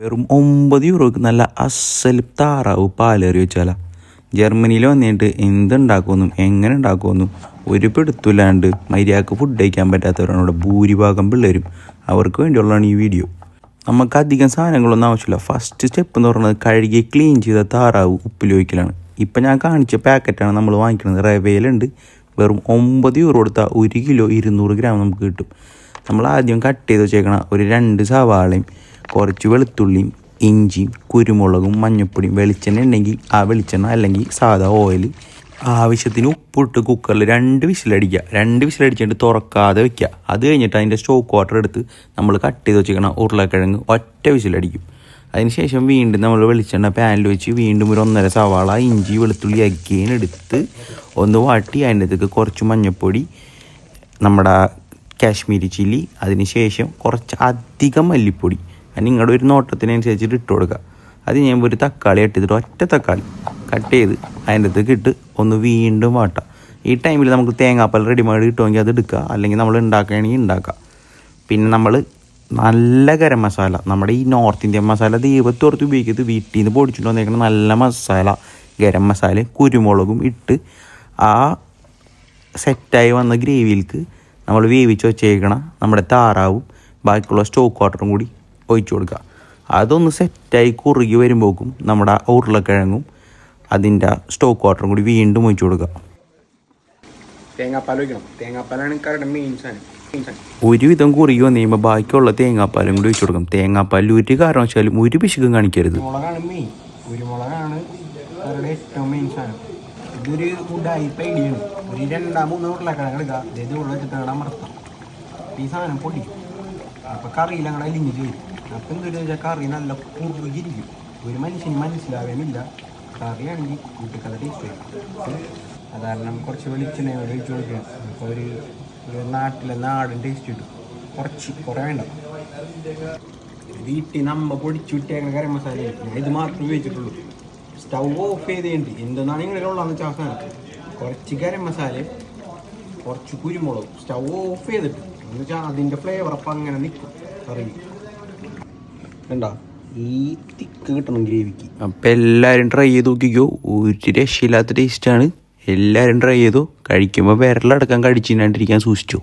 വെറും ഒമ്പത് യൂറോക്ക് നല്ല അസൽ താറാവ് പാലേറി വെച്ചാല. ജർമ്മനിയിൽ വന്നിട്ട് എന്തുണ്ടാക്കുമെന്നും എങ്ങനെ ഉണ്ടാക്കുമെന്നും ഒരു പിടുത്തില്ലാണ്ട് മര്യാദയ്ക്ക് ഫുഡ് കഴിക്കാൻ പറ്റാത്തവരാണ് ഇവിടെ ഭൂരിഭാഗം പിള്ളേരും അവർക്ക് വേണ്ടിയുള്ളതാണ് ഈ വീഡിയോ നമുക്ക് അധികം സാധനങ്ങളൊന്നും ആവശ്യമില്ല. ഫസ്റ്റ് സ്റ്റെപ്പ് എന്ന് പറയുന്നത് കഴുകി ക്ലീൻ ചെയ്ത താറാവ് ഉപ്പിൽ വയ്ക്കലാണ് ഇപ്പം ഞാൻ കാണിച്ച പാക്കറ്റാണ് നമ്മൾ വാങ്ങിക്കുന്നത്. റവയിലുണ്ട് വെറും ഒമ്പത് യൂറോ കൊടുത്താൽ ഒരു കിലോ ഇരുന്നൂറ് ഗ്രാം നമുക്ക് കിട്ടും. നമ്മൾ ആദ്യം കട്ട് ചെയ്ത് വെച്ചേക്കണ ഒരു രണ്ട് സവാളയും കുറച്ച് വെളുത്തുള്ളിയും ഇഞ്ചിയും കുരുമുളകും മഞ്ഞൾപ്പൊടിയും വെളിച്ചെണ്ണ ഉണ്ടെങ്കിൽ ആ വെളിച്ചെണ്ണ അല്ലെങ്കിൽ സാധാ ഓയിൽ ആവശ്യത്തിന് ഉപ്പിട്ട് കുക്കറിൽ രണ്ട് വിസിലടിക്കുക. രണ്ട് വിസിലടിച്ചിട്ട് തുറക്കാതെ വെക്കുക. അത് കഴിഞ്ഞിട്ട് അതിന്റെ സ്റ്റോക്ക് വാട്ടർ എടുത്ത് നമ്മൾ കട്ട് ചെയ്ത് വെച്ചിരിക്കണം ഉരുളക്കിഴങ്ങ് ഒറ്റ വിസിലടിക്കും. അതിനുശേഷം വീണ്ടും നമ്മൾ വെളിച്ചെണ്ണ പാനിൽ വെച്ച് വീണ്ടും ഒരു ഒന്നര സവാള ഇഞ്ചി വെളുത്തുള്ളി അഗെയിൻ എടുത്ത് ഒന്ന് വാട്ടി അതിന്റെ അകത്തേക്ക് കുറച്ച് മഞ്ഞൾപ്പൊടി നമ്മുടെ കാശ്മീരി ചില്ലി അതിന് ശേഷം കുറച്ച് അധികം മല്ലിപ്പൊടി. അത് നിങ്ങളുടെ ഒരു നോട്ടത്തിനനുസരിച്ചിട്ട് ഇട്ട് കൊടുക്കുക അത് ഞാൻ ഒരു തക്കാളി ഇട്ടിട്ട് ഒറ്റ തക്കാളി കട്ട് ചെയ്ത് അതിന്റെ അകത്തേക്ക് ഇട്ട് ഒന്ന് വീണ്ടും വാട്ടാം. ഈ ടൈമിൽ നമുക്ക് തേങ്ങാപ്പാൽ റെഡിമെയ്ഡ് കിട്ടുമെങ്കിൽ അത് എടുക്കുക അല്ലെങ്കിൽ നമ്മൾ ഉണ്ടാക്കുകയാണെങ്കിൽ ഉണ്ടാക്കുക പിന്നെ നമ്മൾ നല്ല ഗരം മസാല നമ്മുടെ ഈ നോർത്ത് ഇന്ത്യൻ മസാല ദൈവത്തോർത്ത് ഉപയോഗിക്കുന്നത് വീട്ടിൽ നിന്ന് പൊടിച്ചിട്ട് വന്നേക്കുന്ന നല്ല മസാല ഗരം മസാല കുരുമുളകും ഇട്ട് ആ സെറ്റായി വന്ന ഗ്രേവിയിലേക്ക് നമ്മൾ വേവിച്ച് വെച്ചേക്കണ നമ്മുടെ താറാവും ബാക്കിയുള്ള സ്റ്റോക്ക് വാട്ടറും കൂടി ഒഴിച്ചു കൊടുക്കുക. അതൊന്ന് സെറ്റായി കുറുകി വരുമ്പോക്കും നമ്മുടെ ഉരുളക്കിഴങ്ങും അതിന്റെ സ്റ്റോക്ക് വാട്ടറും കൂടി വീണ്ടും ഒഴിച്ചു കൊടുക്കുക. തേങ്ങാപ്പാൽ ഒഴിക്കണം. തേങ്ങാപ്പാലാണ് കറിയുടെ മെയിൻ സാധനം. ഒരുവിധം കുറുകി വന്നു കഴിയുമ്പോൾ ബാക്കിയുള്ള തേങ്ങാപ്പാലും കൂടി ഒഴിച്ചു കൊടുക്കും. തേങ്ങാപ്പാൽ ഒരു കാരണവശാലും ഒരു പിശുക്കും കാണിക്കരുത്. മുളകാണ് മെയിൻ കുരുമുളകാണ് കറിയുടെ ഏറ്റവും മെയിൻ സാധനം. ഇതൊരു ഉഡായിപ്പ് ഐഡിയാണ് ഒരു രണ്ടാം മൂന്ന് ഉരുളക്കിഴങ്ങ് എടുക്കുക ഇത് ഉള്ള വെച്ചിട്ട് അമർത്താം. ഈ സാധനം പൊടി. അപ്പം കറിയിൽ അങ്ങനെ അലിഞ്ഞ് ചെയ്യും അപ്പം എന്തൊരു കറി നല്ല കുറുകിരിക്കും. ഒരു മനുഷ്യന് മനസ്സിലാവാനില്ല കറിയാണെങ്കിൽ കൂട്ടിക്കഥ ടേസ്റ്റ് അത് കാരണം കുറച്ച് വെളിച്ചെണ്ണ ഒഴിച്ചു കൊടുക്കുക അപ്പോൾ ഒരു നാട്ടിലെ നാടൻ ടേസ്റ്റ് കിട്ടും. കുറച്ച് കുറേ വേണ്ട. വീട്ടിൽ നമ്മ പൊടിച്ചു വിട്ടേക്കണ കറി മസാല ഞാൻ ഇത് മാത്രമേ ഉപയോഗിച്ചിട്ടുള്ളൂ. സ്റ്റൗ ഓഫ് ചെയ്തേണ്ടി. എന്തെന്നാണ് നിങ്ങളിലുള്ളതെന്ന് വെച്ചാൽ അവസാനം. കുറച്ച് ഗരം മസാല കുറച്ച് കുരുമുളകും സ്റ്റൗ ഓഫ് ചെയ്തിട്ട്. എന്ന് വെച്ചാൽ അതിന്റെ ഫ്ലേവർ അപ്പം അങ്ങനെ നിൽക്കും കറി കണ്ടോ? ഈ ഗ്രേവിക്ക്. ട്രൈ ചെയ്ത് നോക്കിക്കോ. ഒരു രക്ഷയില്ലാത്ത ടേസ്റ്റാണ് എല്ലാവരും ട്രൈ ചെയ്തു. കഴിക്കുമ്പോൾ വിരലടക്കം കടിച്ചിട്ടാണ്ടിരിക്കാൻ സൂക്ഷിച്ചു.